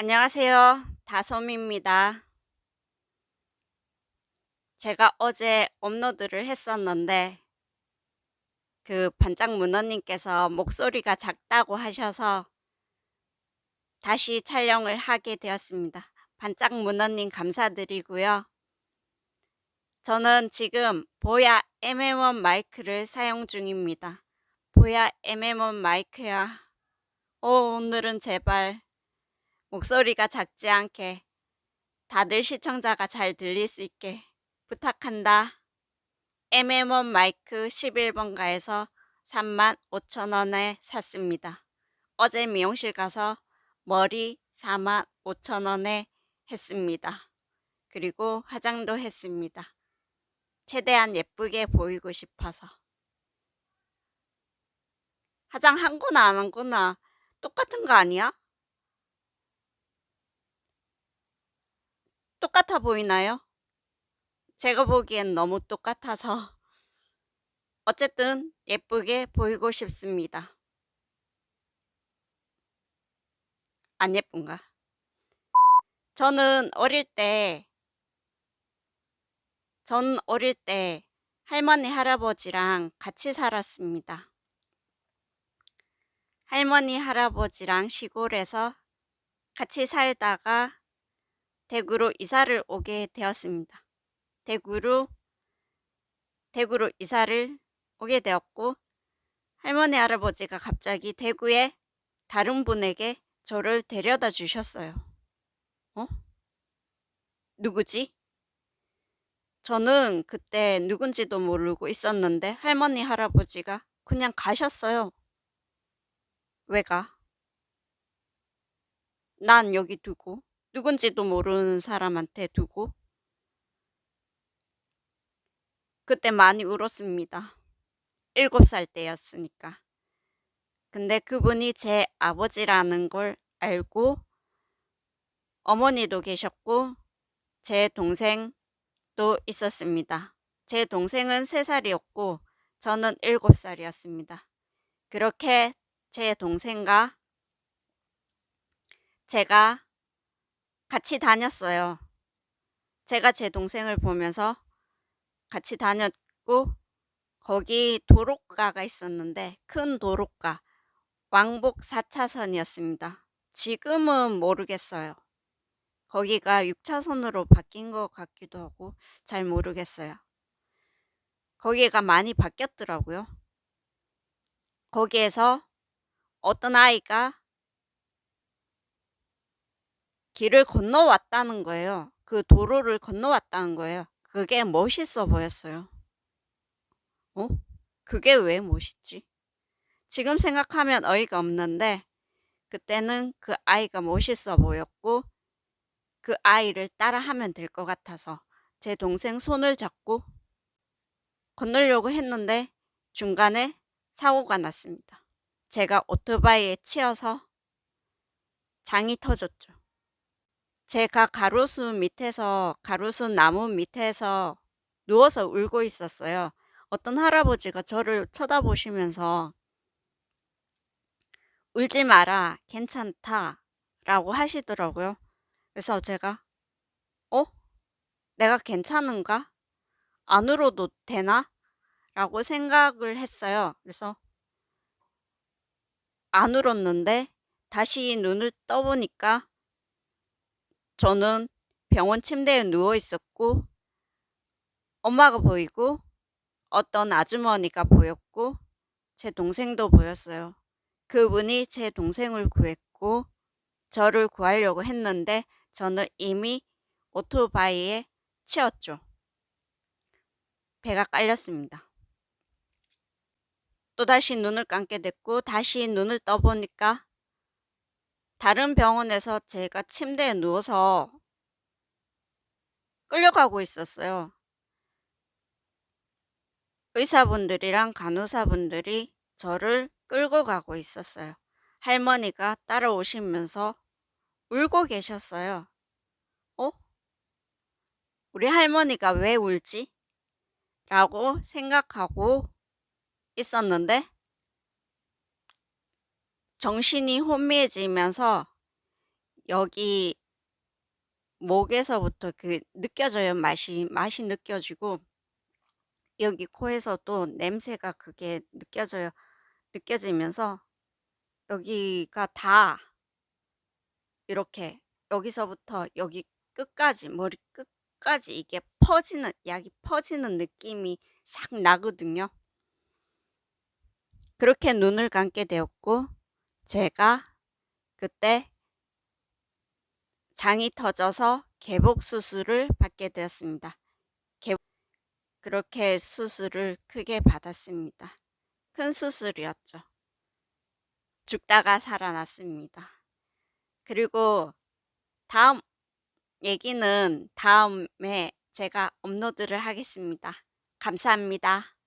안녕하세요. 다솜입니다. 제가 어제 업로드를 했었는데 그 반짝 문어님께서 목소리가 작다고 하셔서 다시 촬영을 하게 되었습니다. 반짝 문어님 감사드리고요. 저는 지금 보야 MM1 마이크를 사용 중입니다. 보야 MM1 마이크야. 오, 오늘은 제발 목소리가 작지 않게 다들 시청자가 잘 들릴 수 있게 부탁한다. MM1 마이크 11번가에서 35,000원에 샀습니다. 어제 미용실 가서 머리 45,000원에 했습니다. 그리고 화장도 했습니다. 최대한 예쁘게 보이고 싶어서. 화장 한거나 안 한거나 똑같은 거 아니야? 똑같아 보이나요? 제가 보기엔 너무 똑같아서 어쨌든 예쁘게 보이고 싶습니다. 안 예쁜가? 저는 어릴 때, 전 어릴 때 할머니, 할아버지랑 같이 살았습니다. 할머니, 할아버지랑 시골에서 같이 살다가 대구로 이사를 오게 되었습니다. 대구로 대구로 이사를 오게 되었고 할머니 할아버지가 갑자기 대구에 다른 분에게 저를 데려다 주셨어요. 어? 누구지? 저는 그때 누군지도 모르고 있었는데 할머니 할아버지가 그냥 가셨어요. 왜 가? 난 여기 두고 누군지도 모르는 사람한테 두고 그때 많이 울었습니다. 일곱 살 때였으니까. 근데 그분이 제 아버지라는 걸 알고 어머니도 계셨고 제 동생도 있었습니다. 제 동생은 세살이었고 저는 일곱 살이었습니다. 그렇게 제 동생과 제가 같이 다녔어요. 제가 제 동생을 보면서 같이 다녔고 거기 도로가가 있었는데 큰 도로가 왕복 4차선이었습니다. 지금은 모르겠어요. 거기가 6차선으로 바뀐 것 같기도 하고 잘 모르겠어요. 거기가 많이 바뀌었더라고요. 거기에서 어떤 아이가 길을 건너왔다는 거예요. 그 도로를 건너왔다는 거예요. 그게 멋있어 보였어요. 어? 그게 왜 멋있지? 지금 생각하면 어이가 없는데 그때는 그 아이가 멋있어 보였고 그 아이를 따라하면 될 것 같아서 제 동생 손을 잡고 건너려고 했는데 중간에 사고가 났습니다. 제가 오토바이에 치여서 장이 터졌죠. 제가 가로수 밑에서 가로수 나무 밑에서 누워서 울고 있었어요. 어떤 할아버지가 저를 쳐다보시면서 울지 마라, 괜찮다 라고 하시더라고요. 그래서 제가 어? 내가 괜찮은가? 안 울어도 되나? 라고 생각을 했어요. 그래서 안 울었는데 다시 눈을 떠보니까 저는 병원 침대에 누워 있었고 엄마가 보이고 어떤 아주머니가 보였고 제 동생도 보였어요. 그분이 제 동생을 구했고 저를 구하려고 했는데 저는 이미 오토바이에 치였죠. 배가 깔렸습니다. 또다시 눈을 감게 됐고 다시 눈을 떠보니까 다른 병원에서 제가 침대에 누워서 끌려가고 있었어요. 의사분들이랑 간호사분들이 저를 끌고 가고 있었어요. 할머니가 따라오시면서 울고 계셨어요. 어? 우리 할머니가 왜 울지? 라고 생각하고 있었는데 정신이 혼미해지면서 여기 목에서부터 그 느껴져요. 맛이 맛이 느껴지고 여기 코에서도 냄새가 그게 느껴져요. 느껴지면서 여기가 다 이렇게 여기서부터 여기 끝까지 머리 끝까지 이게 퍼지는 약이 퍼지는 느낌이 싹 나거든요. 그렇게 눈을 감게 되었고 제가 그때 장이 터져서 개복 수술을 받게 되었습니다. 개- 그렇게 수술을 크게 받았습니다. 큰 수술이었죠. 죽다가 살아났습니다. 그리고 다음 얘기는 다음에 제가 업로드를 하겠습니다. 감사합니다.